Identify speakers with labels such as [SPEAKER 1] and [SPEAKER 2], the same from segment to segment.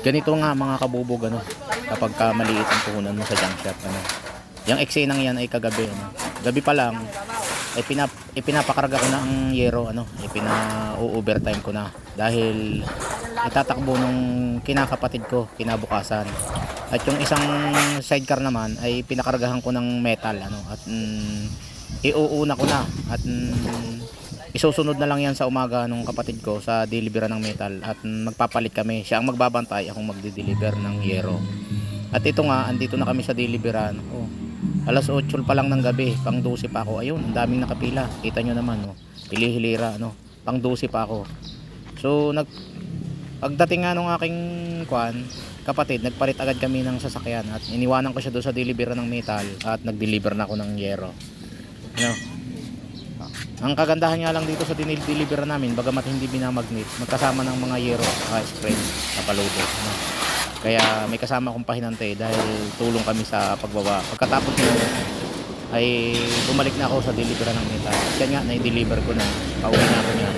[SPEAKER 1] Ganito nga mga kabubog ano, kapag ka maliit ang puhunan mo sa junk shop ano. Yung eksenang yan ay kagabi ano. Gabi pa lang ay pinap ipinapakarga ko na ang yero ano, ipina-overtime ko na dahil itatakbo nung kinakapatid ko kinabukasan. At yung isang sidecar naman ay pinakargahan ko ng metal ano at mm, iuuna ko na at mm, isusunod na lang yan sa umaga nung kapatid ko sa delivery ng metal at magpapalit kami. Siya ang magbabantay, akong magdi-deliver ng yero. At ito nga, andito na kami sa deliveran. Oh, alas 8 pa lang ng gabi, pang 12 pa ako. Ayun, daming nakapila. Kita nyo naman, oh. Hili-hilira, no? Pang 12 pa ako. So, nag pagdating nga nung aking kwan, kapatid, nagpalit agad kami ng sasakyan at iniwanan ko siya doon sa delivery ng metal at nag-deliver na ako ng yero. Ano? Ang kagandahan nga lang dito sa dinideliver namin, bagamat hindi binamagnet, magkasama ng mga yero at spray na paludo. Ano? Kaya may kasama akong pahinante dahil tulong kami sa pagbaba. Pagkatapos nyo, ay bumalik na ako sa deliver ng metal. Yan nga, na-deliver ko na. Pauwi na ako niya.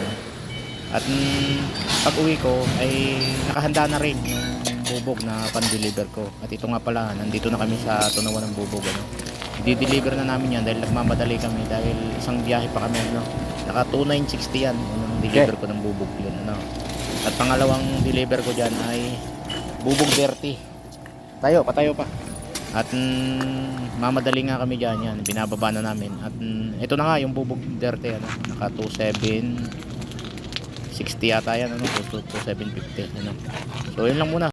[SPEAKER 1] At mm, pag uwi ko, ay nakahanda na rin yung bubog na pan-deliver ko. At ito nga pala, nandito na kami sa tunawan ng bubog. Ano? Di-deliver na namin yan dahil nagmamadali kami dahil isang biyahe pa kami. Ano? Naka 2960 yan nung deliver ko ng bubog yun. Ano? At pangalawang deliver ko dyan ay bubog 30. Tayo, patayo pa. At mm, mamadali nga kami dyan yan. Binababa na namin. At mm, ito na nga yung bubog 30. Ano? Naka 27 60 yata yan. Ano? 2750. Ano? So yun lang muna.